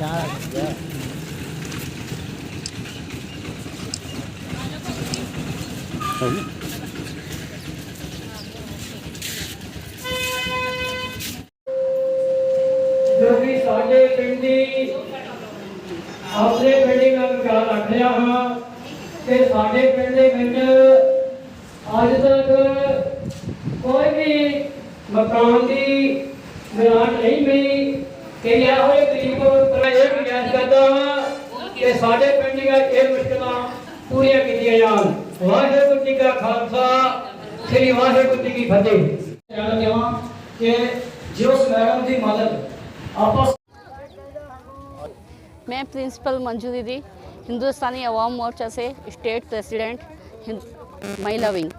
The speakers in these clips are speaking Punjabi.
ਜੋ ਕਿ ਸਾਡੇ ਪਿੰਡ ਦੀ ਆਪਣੇ ਪਿੰਡ ਦਾ ਵਿਚਾਰ ਰੱਖ ਰਿਹਾ ਹਾਂ ਕਿ ਸਾਡੇ ਪਿੰਡ ਦੇ ਵਿੱਚ ਅੱਜ ਤੱਕ ਕੋਈ ਵੀ ਮਕਾਨ ਦੀ ਗ੍ਰਾਂਟ ਨਹੀਂ ਮਿਲੀ ਕਿ ਇਹ ਹੋਏ ਗਰੀਬ ਮੈਂ ਇਹ ਗੁਜ਼ਾਰਿਸ਼ ਕਰਦਾ ਹਾਂ ਕਿ ਸਾਡੇ ਪਿੰਡ ਦੀਆਂ ਇਹ ਮੁਸ਼ਕਲਾਂ ਪੂਰੀਆਂ ਕੀਤੀਆਂ ਜਾਣ ਵਾਹਿਗੁਰੂ ਜੀ ਕਾ ਖਾਲਸਾ ਸ੍ਰੀ ਵਾਹਿਗੁਰੂ ਜੀ ਕੀ ਫਤਿਹ ਕਹਿਣਾ ਚਾਹਾਂ ਕਿ ਜੇ ਉਸ ਮੈਡਮ ਦੀ ਮਦਦ ਆਪਾਂ मैं प्रिंसिपल मंजू दीदी हिंदुस्तानी अवाम मोर्चा से स्टेट प्रेसिडेंट हिंद- महिला विंग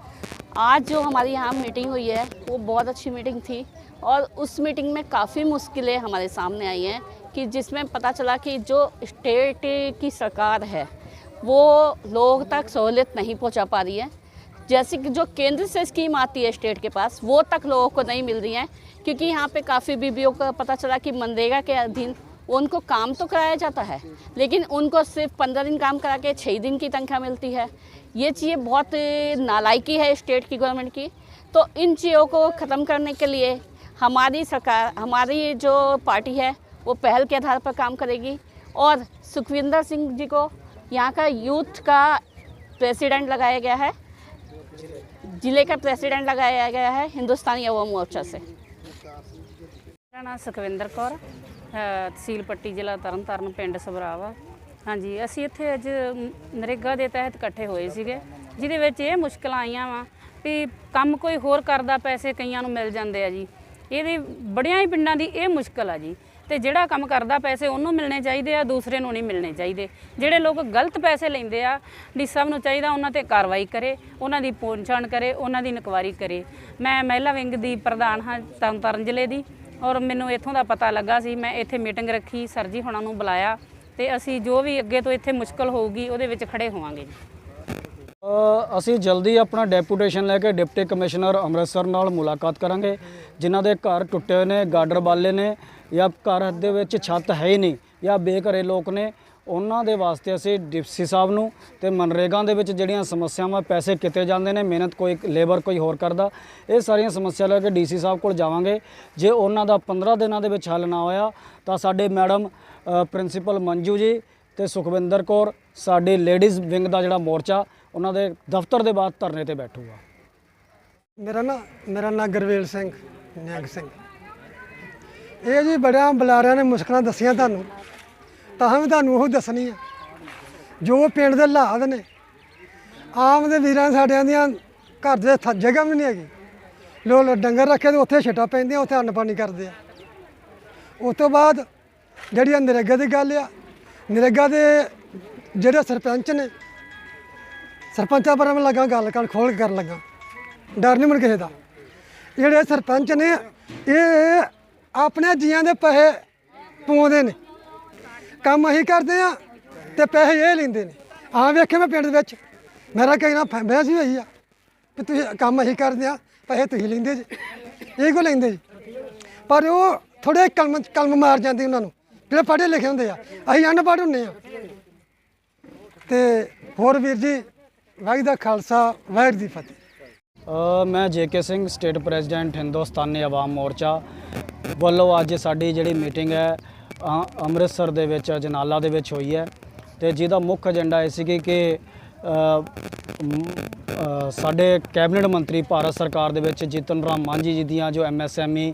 आज जो हमारी यहाँ मीटिंग हुई है वो बहुत अच्छी मीटिंग थी और उस मीटिंग में काफ़ी मुश्किलें हमारे सामने आई हैं कि जिसमें पता चला कि जो स्टेट की सरकार है, वो लोग तक सहूलियत नहीं पहुँचा पा रही है। जैसे कि जो केंद्र से स्कीम आती है स्टेट के पास, वो तक लोगों को नहीं मिल रही हैं, क्योंकि यहाँ पे काफ़ी बीबीओ का पता चला कि मनरेगा के अधीन उनको काम तो कराया जाता है, लेकिन उनको सिर्फ़ पंद्रह दिन काम करा के छः दिन की तनख्वाह मिलती है। ये चीज़ें बहुत नालायकी है स्टेट की गवर्नमेंट की। तो इन चीज़ों को ख़त्म करने के लिए हमारी सरकार हमारी जो पार्टी है वो पहल के आधार पर काम करेगी और सुखविंदर सिंह जी को यहाँ का यूथ का प्रेसिडेंट लगाया गया है ਜ਼ਿਲ੍ਹੇ का प्रेसिडेंट लगाया गया है हिंदुस्तानी अवाम मोर्चा से ਮੇਰਾ ਨਾਮ ਸੁਖਵਿੰਦਰ ਕੌਰ ਅ, ਤਹਿਸੀਲ ਪੱਟੀ ਜ਼ਿਲ੍ਹਾ ਤਰਨਤਾਰਨ ਪਿੰਡ ਸਭਰਾਵਾ ਹਾਂਜੀ ਅਸੀਂ ਇੱਥੇ ਅੱਜ ਮ, ਨਰੇਗਾ ਦੇ ਤਹਿਤ ਇਕੱਠੇ ਹੋਏ ਸੀਗੇ ਜਿਹਦੇ ਵਿੱਚ ਇਹ ਮੁਸ਼ਕਲਾਂ ਆਈਆਂ ਵਾ ਵੀ ਕੰਮ ਕੋਈ ਹੋਰ ਕਰਦਾ ਪੈਸੇ ਕਈਆਂ ਨੂੰ ਮਿਲ ਜਾਂਦੇ ਆ ਜੀ ਇਹਦੇ ਬੜਿਆਂ ਹੀ ਪਿੰਡਾਂ ਦੀ ਇਹ ਮੁਸ਼ਕਲ ਆ ਜੀ। ਤੇ ਜਿਹੜਾ ਕੰਮ ਕਰਦਾ ਪੈਸੇ ਉਹਨੂੰ ਮਿਲਣੇ ਚਾਹੀਦੇ ਆ, ਦੂਸਰੇ ਨੂੰ ਨਹੀਂ ਮਿਲਣੇ ਚਾਹੀਦੇ। ਜਿਹੜੇ ਲੋਕ ਗਲਤ ਪੈਸੇ ਲੈਂਦੇ ਆ ਡੀ ਸਭ ਨੂੰ ਚਾਹੀਦਾ ਉਹਨਾਂ ਤੇ ਕਾਰਵਾਈ ਕਰੇ, ਉਹਨਾਂ ਦੀ ਪਹੁੰਚਾਣ ਕਰੇ, ਉਹਨਾਂ ਦੀ ਇਨਕੁਆਰੀ ਕਰੇ। ਮੈਂ ਮਹਿਲਾ ਵਿੰਗ ਦੀ ਪ੍ਰਧਾਨ ਹਾਂ ਤਰਨਤਾਰਨ ਜ਼ਿਲ੍ਹੇ ਦੀ ਔਰ ਮੈਨੂੰ ਇੱਥੋਂ ਦਾ ਪਤਾ ਲੱਗਾ ਸੀ, ਮੈਂ ਇੱਥੇ ਮੀਟਿੰਗ ਰੱਖੀ, ਸਰ ਜੀ ਹੁਣਾਂ ਨੂੰ ਬੁਲਾਇਆ ਤੇ ਅਸੀਂ ਜੋ ਵੀ ਅੱਗੇ ਤੋਂ ਇੱਥੇ ਮੁਸ਼ਕਲ ਹੋਊਗੀ ਉਹਦੇ ਵਿੱਚ ਖੜੇ ਹੋਵਾਂਗੇ ਜੀ। ਅਸੀਂ ਜਲਦੀ ਆਪਣਾ ਡੈਪੂਟੇਸ਼ਨ ਲੈ ਕੇ ਡਿਪਟੀ ਕਮਿਸ਼ਨਰ ਅੰਮ੍ਰਿਤਸਰ ਨਾਲ ਮੁਲਾਕਾਤ ਕਰਾਂਗੇ। ਜਿਨ੍ਹਾਂ ਦੇ ਘਰ ਟੁੱਟੇ ਹੋਏ ਨੇ, ਗਾਡਰ ਬਾਲੇ ਨੇ ਜਾਂ ਘਰ ਦੇ ਵਿੱਚ ਛੱਤ ਹੈ ਹੀ ਨਹੀਂ ਜਾਂ ਬੇਘਰੇ ਲੋਕ ਨੇ, ਉਹਨਾਂ ਦੇ ਵਾਸਤੇ ਅਸੀਂ ਡਿਪਸੀ ਸਾਹਿਬ ਨੂੰ ਤੇ ਮਨਰੇਗਾ ਦੇ ਵਿੱਚ ਜਿਹੜੀਆਂ ਸਮੱਸਿਆਵਾਂ ਪੈਸੇ ਕਿਤੇ ਜਾਂਦੇ ਨੇ, ਮਿਹਨਤ ਕੋਈ, ਲੇਬਰ ਕੋਈ ਹੋਰ ਕਰਦਾ, ਇਹ ਸਾਰੀਆਂ ਸਮੱਸਿਆ ਲੈ ਕੇ ਡੀਸੀ ਸਾਹਿਬ ਕੋਲ ਜਾਵਾਂਗੇ। ਜੇ ਉਹਨਾਂ ਦਾ 15 ਦਿਨਾਂ ਦੇ ਵਿੱਚ ਹੱਲ ਨਾ ਹੋਇਆ ਤਾਂ ਸਾਡੇ ਮੈਡਮ ਪ੍ਰਿੰਸੀਪਲ ਮੰਜੂ ਜੀ ਤੇ ਸੁਖਵਿੰਦਰ ਕੌਰ, ਸਾਡੀ ਲੇਡੀਜ਼ ਵਿੰਗ ਦਾ ਜਿਹੜਾ ਮੋਰਚਾ ਉਹਨਾਂ ਦੇ ਦਫ਼ਤਰ ਦੇ ਬਾਅਦ ਧਰਨੇ ਤੇ ਬੈਠੂਗਾ। ਮੇਰਾ ਨਾ, ਮੇਰਾ ਨਾਂ ਗੁਰਵੇਲ ਸਿੰਘ ਨਿਹੰਗ ਸਿੰਘ। ਇਹ ਜੀ ਬੜਿਆਂ ਬੁਲਾਰਿਆਂ ਨੇ ਮੁਸ਼ਕਲਾਂ ਦੱਸੀਆਂ ਤੁਹਾਨੂੰ, ਤਾਂ ਵੀ ਤੁਹਾਨੂੰ ਉਹ ਦੱਸਣੀ ਆ। ਜੋ ਪਿੰਡ ਦੇ ਹਾਲਾਤ ਨੇ, ਆਮ ਦੇ ਵੀਰਾਂ ਸਾਡਿਆਂ ਦੀਆਂ ਘਰ ਦੇ ਜਗ੍ਹਾ ਵੀ ਨਹੀਂ ਹੈਗੀ। ਲੋਕ ਡੰਗਰ ਰੱਖੇ ਤੇ ਉੱਥੇ ਛਟਾ ਪੈਂਦੀਆਂ, ਉੱਥੇ ਅੰਨ ਪਾਣੀ ਕਰਦੇ ਆ। ਉਸ ਤੋਂ ਬਾਅਦ ਜਿਹੜੀ ਆਹ ਨਰੇਗਾ ਦੀ ਗੱਲ ਆ, ਨਰੇਗਾ ਦੇ ਜਿਹੜੇ ਸਰਪੰਚ ਨੇ ਸਰਪੰਚਾਂ ਪਰ ਮੈਂ ਲੱਗਾ, ਗੱਲ ਕਰ ਖੋਲ ਕੇ ਕਰਨ ਲੱਗਾ। ਡਰ ਨਹੀਂ ਮਨ ਕਿਸੇ ਦਾ। ਜਿਹੜੇ ਸਰਪੰਚ ਨੇ, ਇਹ ਆਪਣੇ ਜੀਆਂ ਦੇ ਪੈਸੇ ਪਵਾਉਂਦੇ ਨੇ। ਕੰਮ ਅਸੀਂ ਕਰਦੇ ਆ ਤੇ ਪੈਸੇ ਇਹ ਲੈਂਦੇ ਨੇ। ਆ ਵੇਖੇ ਮੈਂ ਪਿੰਡ ਵਿੱਚ। ਮੇਰਾ ਕਈ ਨਾ ਬਹਿਸ ਹੀ ਹੋਈ ਆ ਕਿ ਤੁਸੀਂ ਕੰਮ ਅਸੀਂ ਕਰਦੇ ਆ ਪੈਸੇ ਤੁਸੀਂ ਲੈਂਦੇ ਜੀ। ਇਹ ਕੋ ਲੈਂਦੇ ਜੀ? ਪਰ ਉਹ ਥੋੜੇ ਕਲਮ ਕਲਮ ਮਾਰ ਜਾਂਦੇ ਉਹਨਾਂ ਨੂੰ। ਜਿਹੜੇ ਪੜ੍ਹੇ ਲਿਖੇ ਹੁੰਦੇ ਆ। ਅਸੀਂ ਅਨਪੜ੍ਹ ਹੁੰਨੇ ਆ। ਤੇ ਹੋਰ ਵੀਰ ਜੀ ਵਾਹਿਗੁਰੂ ਦਾ ਖਾਲਸਾ ਵਾਹਿਗੁਰੂ ਦੀ ਫਤਿਹ। ਅ, ਮੈਂ J K Singh state president Hindustani Awam Morcha ਵੱਲੋਂ ਅੱਜ ਸਾਡੀ ਜਿਹੜੀ ਮੀਟਿੰਗ ਹੈ ਅ, ਅੰਮ੍ਰਿਤਸਰ ਦੇ ਵਿੱਚ ਜਨਾਲਾ ਦੇ ਵਿੱਚ ਹੋਈ ਹੈ ਤੇ ਜਿਹਦਾ ਮੁੱਖ ਏਜੰਡਾ ਇਹ ਸੀ ਕਿ ਸਾਡੇ ਕੈਬਨਿਟ ਮੰਤਰੀ ਭਾਰਤ ਸਰਕਾਰ ਦੇ ਵਿੱਚ ਜੀਤਨ ਰਾਮ ਮਾਂਝੀ ਜੀ ਦੀਆਂ ਜੋ ਐਮਐਸਐਮਈ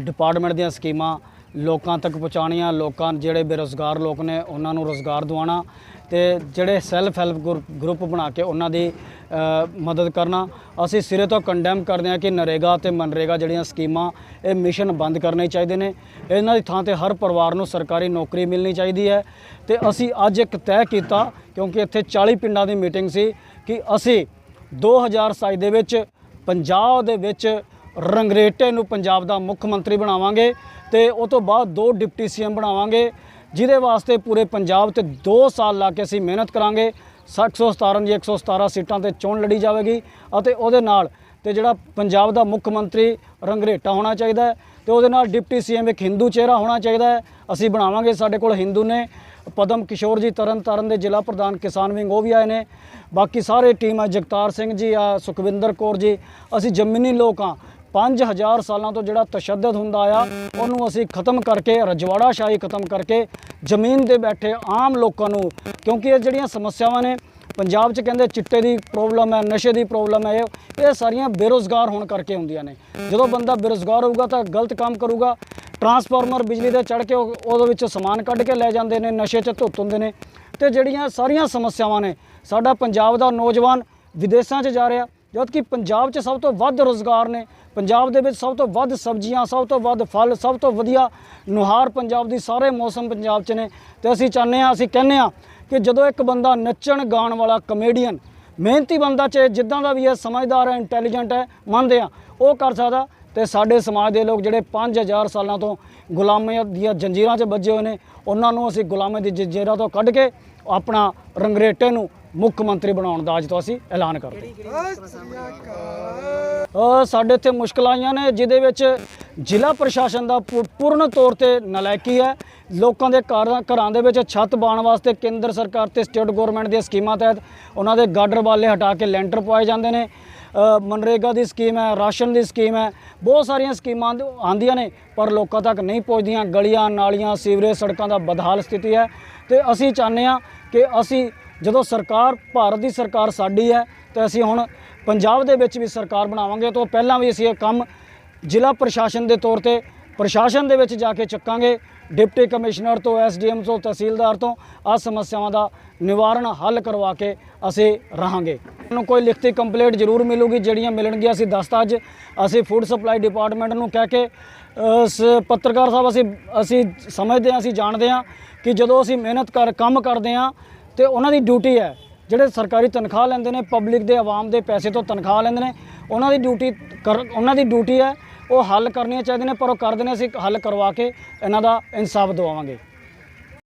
ਡਿਪਾਰਟਮੈਂਟ ਦੀਆਂ ਸਕੀਮਾਂ ਲੋਕਾਂ ਤੱਕ ਪਹੁੰਚਾਉਣੀਆਂ, ਲੋਕਾਂ ਜਿਹੜੇ ਬੇਰੁਜ਼ਗਾਰ ਲੋਕ ਨੇ, ਉਹਨਾਂ ਨੂੰ ਰੋਜ਼ਗਾਰ ਦਿਵਾਉਣਾ ਤੇ ਜਿਹੜੇ ਸੈਲਫ ਹੈਲਪ ਗਰੁੱਪ ਬਣਾ ਕੇ ਉਹਨਾਂ ਦੀ ਮਦਦ ਕਰਨਾ। ਅਸੀਂ ਸਿਰੇ ਤੋਂ ਕੰਡੈਮ ਕਰਦੇ ਹਾਂ ਕਿ ਨਰੇਗਾ ਤੇ ਮਨਰੇਗਾ ਜਿਹੜੀਆਂ ਸਕੀਮਾਂ, ਇਹ ਮਿਸ਼ਨ ਬੰਦ ਕਰਨੇ ਚਾਹੀਦੇ ਨੇ। ਇਹਨਾਂ ਦੀ ਥਾਂ ਤੇ ਹਰ ਪਰਿਵਾਰ ਨੂੰ ਸਰਕਾਰੀ ਨੌਕਰੀ ਮਿਲਣੀ ਚਾਹੀਦੀ ਹੈ। ਤੇ ਅਸੀਂ ਅੱਜ ਇੱਕ ਤੈਅ ਕੀਤਾ, ਕਿਉਂਕਿ ਇੱਥੇ 40 ਪਿੰਡਾਂ ਦੀ ਮੀਟਿੰਗ ਸੀ, ਕਿ ਅਸੀਂ 2027 ਦੇ ਵਿੱਚ, ਪੰਜਾਬ ਦੇ ਵਿੱਚ ਰੰਗਰੇਟੇ ਨੂੰ ਪੰਜਾਬ ਦਾ ਮੁੱਖ ਮੰਤਰੀ ਬਣਾਵਾਂਗੇ। ਤੇ ਉਹ ਤੋਂ ਬਾਅਦ ਦੋ ਡਿਪਟੀ ਸੀਐਮ ਬਣਾਵਾਂਗੇ, ਜਿਹਦੇ ਵਾਸਤੇ ਪੂਰੇ ਪੰਜਾਬ ਤੇ 2 ਸਾਲ ਲਾ ਕੇ ਅਸੀਂ ਮਿਹਨਤ ਕਰਾਂਗੇ। 617 ਦੀ 117 ਸੀਟਾਂ ਤੇ ਚੋਣ ਲੜੀ ਜਾਵੇਗੀ ਅਤੇ ਉਹਦੇ ਨਾਲ ਤੇ ਜਿਹੜਾ ਪੰਜਾਬ ਦਾ ਮੁੱਖ ਮੰਤਰੀ ਰੰਗਰੇਟਾ ਹੋਣਾ ਚਾਹੀਦਾ ਹੈ ਤੇ ਉਹਦੇ ਨਾਲ ਡਿਪਟੀ ਸੀਐਮ ਇੱਕ ਹਿੰਦੂ ਚਿਹਰਾ ਹੋਣਾ ਚਾਹੀਦਾ ਹੈ। ਅਸੀਂ ਬਣਾਵਾਂਗੇ ਸਾਡੇ ਕੋਲ ਹਿੰਦੂ ਨੇ, ਪਦਮ ਕਿਸ਼ੋਰ ਜੀ ਤਰਨ ਤਾਰਨ ਦੇ ਜ਼ਿਲ੍ਹਾ ਪ੍ਰਧਾਨ ਕਿਸਾਨ ਵਿੰਗ ਉਹ ਵੀ ਆਏ ਨੇ। ਬਾਕੀ ਸਾਰੇ ਟੀਮ ਆ ਜਗਤਾਰ ਸਿੰਘ ਜੀ, ਆ ਸੁਖਵਿੰਦਰ ਕੌਰ ਜੀ, ਅਸੀਂ ਜ਼ਮੀਨੀ ਲੋਕ ਆ। 5000 ਸਾਲਾਂ ਤੋਂ ਜਿਹੜਾ ਤਸ਼ੱਦਦ ਹੁੰਦਾ ਆ, ਉਹਨੂੰ ਅਸੀਂ ਖਤਮ ਕਰਕੇ, ਰਜਵਾੜਾ ਸ਼ਾਹੀ ਖਤਮ ਕਰਕੇ ਜ਼ਮੀਨ ਤੇ ਬੈਠੇ ਆਮ ਲੋਕਾਂ ਨੂੰ, ਕਿਉਂਕਿ ਇਹ ਜਿਹੜੀਆਂ ਸਮੱਸਿਆਵਾਂ ਨੇ, ਪੰਜਾਬ 'ਚ ਕਹਿੰਦੇ ਚਿੱਟੇ ਦੀ ਪ੍ਰੋਬਲਮ ਹੈ, ਨਸ਼ੇ ਦੀ ਪ੍ਰੋਬਲਮ ਹੈ, ਇਹ ਇਹ ਸਾਰੀਆਂ ਬੇਰੋਜ਼ਗਾਰ ਹੋਣ ਕਰਕੇ ਹੁੰਦੀਆਂ ਨੇ। ਜਦੋਂ ਬੰਦਾ ਬੇਰੋਜ਼ਗਾਰ ਹੋਊਗਾ ਤਾਂ ਗਲਤ ਕੰਮ ਕਰੂਗਾ ਟਰਾਂਸਫਾਰਮਰ ਬਿਜਲੀ ਦੇ ਚੜ ਕੇ ਉਹਦੇ ਵਿੱਚ ਸਮਾਨ ਕੱਢ ਕੇ ਲੈ ਜਾਂਦੇ ਨੇ, ਨਸ਼ੇ 'ਚ ਧੁੱਤ ਹੁੰਦੇ ਨੇ। ਤੇ ਜਿਹੜੀਆਂ ਸਾਰੀਆਂ ਸਮੱਸਿਆਵਾਂ ਨੇ, ਸਾਡਾ ਪੰਜਾਬ ਦਾ ਨੌਜਵਾਨ ਵਿਦੇਸ਼ਾਂ 'ਚ ਜਾ ਰਿਹਾ ਜਦਕਿ ਪੰਜਾਬ 'ਚ ਸਭ ਤੋਂ ਵੱਧ ਰੋਜ਼ਗਾਰ ਨੇ। ਪੰਜਾਬ ਦੇ ਵਿੱਚ ਸਭ ਤੋਂ ਵੱਧ ਸਬਜ਼ੀਆਂ, ਸਭ ਤੋਂ ਵੱਧ ਫਲ, ਸਭ ਤੋਂ ਵਧੀਆ ਨੁਹਾਰ ਪੰਜਾਬ ਦੀ ਸਾਰੇ ਮੌਸਮ ਪੰਜਾਬ 'ਚ ਨੇ। ਤੇ ਅਸੀਂ ਚਾਹੁੰਦੇ ਹਾਂ, ਅਸੀਂ ਕਹਿੰਦੇ ਹਾਂ ਕਿ ਜਦੋਂ ਇੱਕ ਬੰਦਾ ਨੱਚਣ, ਗਾਣ ਵਾਲਾ ਕਮੇਡੀਅਨ ਮਿਹਨਤੀ ਬੰਦਾ ਚ ਜਿੱਦਾਂ ਦਾ ਵੀ ਹੈ, ਸਮਝਦਾਰ ਹੈ ਇੰਟੈਲੀਜੈਂਟ ਹੈ, ਮੰਨਦੇ ਆ ਉਹ ਕਰ ਸਕਦਾ। ਤੇ ਸਾਡੇ ਸਮਾਜ ਦੇ ਲੋਕ ਜਿਹੜੇ 5000 ਸਾਲਾਂ ਤੋਂ ਗੁਲਾਮੀ ਦੀਆਂ ਜੰਜੀਰਾਂ 'ਚ ਵੱਜੇ ਹੋਏ ਨੇ, ਉਹਨਾਂ ਨੂੰ ਅਸੀਂ ਗੁਲਾਮੀ ਦੀ ਜੰਜੀਰਾਂ ਤੋਂ ਕੱਢ ਕੇ ਆਪਣਾ ਰੰਗਰੇਟੇ ਨੂੰ ਮੁੱਖ ਮੰਤਰੀ ਬਣਾਉਣ ਦਾ ਅੱਜ ਤੋਂ ਅਸੀਂ ਐਲਾਨ ਕਰਦੇ ਅ, ਸਾਡੇ ਇੱਥੇ ਮੁਸ਼ਕਲਾਂ ਆਈਆਂ ਨੇ ਜਿਹਦੇ ਵਿੱਚ ਜ਼ਿਲ੍ਹਾ ਪ੍ਰਸ਼ਾਸਨ ਦਾ ਪੂਰਨ ਤੌਰ ਤੇ ਨਲਾਇਕੀ ਹੈ। ਲੋਕਾਂ ਦੇ ਘਰਾਂ ਦੇ ਵਿੱਚ ਛੱਤ ਪਾਉਣ ਵਾਸਤੇ ਕੇਂਦਰ ਸਰਕਾਰ ਤੇ ਸਟੇਟ ਗਵਰਨਮੈਂਟ ਦੀਆਂ ਸਕੀਮਾਂ ਤਹਿਤ ਉਹਨਾਂ ਦੇ ਗਾਡਰ ਵਾਲੇ ਹਟਾ ਕੇ ਲੈਂਟਰ ਪਵਾਏ ਜਾਂਦੇ ਨੇ। ਮਨਰੇਗਾ ਦੀ ਸਕੀਮ ਹੈ ਰਾਸ਼ਨ ਦੀ ਸਕੀਮ ਹੈ ਬਹੁਤ ਸਾਰੀਆਂ ਸਕੀਮਾਂ ਆਂਦ- ਆਉਂਦੀਆਂ ਨੇ ਪਰ ਲੋਕਾਂ ਤੱਕ ਨਹੀਂ ਪਹੁੰਚਦੀਆਂ। ਗਲੀਆਂ ਨਾਲੀਆਂ ਸੀਵਰੇਜ ਸੜਕਾਂ ਦਾ ਬਦਹਾਲ ਸਥਿਤੀ ਹੈ। ਤੇ ਅਸੀਂ ਚਾਹੁੰਦੇ ਹਾਂ ਕਿ ਅਸੀਂ ਜਦੋਂ ਸਰਕਾਰ, ਭਾਰਤ ਦੀ ਸਰਕਾਰ ਸਾਡੀ ਹੈ, ਤੇ ਅਸੀਂ ਹੁਣ ਪੰਜਾਬ ਦੇ ਵਿੱਚ ਵੀ ਸਰਕਾਰ ਬਣਾਵਾਂਗੇ ਤੋਂ ਪਹਿਲਾਂ ਵੀ ਅਸੀਂ ਇਹ ਕੰਮ ਜ਼ਿਲ੍ਹਾ ਪ੍ਰਸ਼ਾਸਨ ਦੇ ਤੌਰ ਤੇ ਪ੍ਰਸ਼ਾਸਨ ਦੇ ਵਿੱਚ ਜਾ ਕੇ ਚੱਕਾਂਗੇ। ਡਿਪਟੀ ਕਮਿਸ਼ਨਰ ਤੋਂ, ਐਸਡੀਐਮ ਤੋਂ, ਤਹਿਸੀਲਦਾਰ ਤੋਂ ਆ ਸਮੱਸਿਆਵਾਂ ਦਾ ਨਿਵਾਰਨ ਹੱਲ ਕਰਵਾ ਕੇ ਅਸੀਂ ਰਹਾਂਗੇ। ਨੂੰ ਕੋਈ ਲਿਖਤੀ ਕੰਪਲੇਂਟ ਜ਼ਰੂਰ ਮਿਲੂਗੀ, ਜਿਹੜੀਆਂ ਮਿਲਣਗੀਆਂ ਅਸੀਂ ਦੱਸਤਾ ਅੱਜ ਅਸੀਂ ਫੂਡ ਸਪਲਾਈ ਡਿਪਾਰਟਮੈਂਟ ਨੂੰ ਕਹਿ ਕੇ ਸ- ਪੱਤਰਕਾਰ ਸਾਹਿਬ ਅਸੀਂ ਅਸੀਂ ਸਮਝਦੇ ਹਾਂ, ਅਸੀਂ ਜਾਣਦੇ ਹਾਂ ਕਿ ਜਦੋਂ ਅਸੀਂ ਮਿਹਨਤ ਕਰ, ਕੰਮ ਕਰਦੇ ਹਾਂ ਤੇ ਉਹਨਾਂ ਦੀ ਡਿਊਟੀ ਹੈ। ਜਿਹੜੇ ਸਰਕਾਰੀ ਤਨਖਾਹ ਲੈਂਦੇ ਨੇ ਪਬਲਿਕ ਦੇ ਆਵਾਮ ਦੇ ਪੈਸੇ ਤੋਂ ਤਨਖਾਹ ਲੈਂਦੇ ਨੇ, ਉਹਨਾਂ ਦੀ ਡਿਊਟੀ ਕਰ, ਉਹਨਾਂ ਦੀ ਡਿਊਟੀ ਹੈ, ਉਹ ਹੱਲ ਕਰਨੀਆਂ ਚਾਹੀਦੀਆਂ ਨੇ, ਪਰ ਉਹ ਕਰਦੇ ਨੇ, ਅਸੀਂ ਹੱਲ ਕਰਵਾ ਕੇ ਇਹਨਾਂ ਦਾ ਇਨਸਾਫ ਦਿਵਾਵਾਂਗੇ।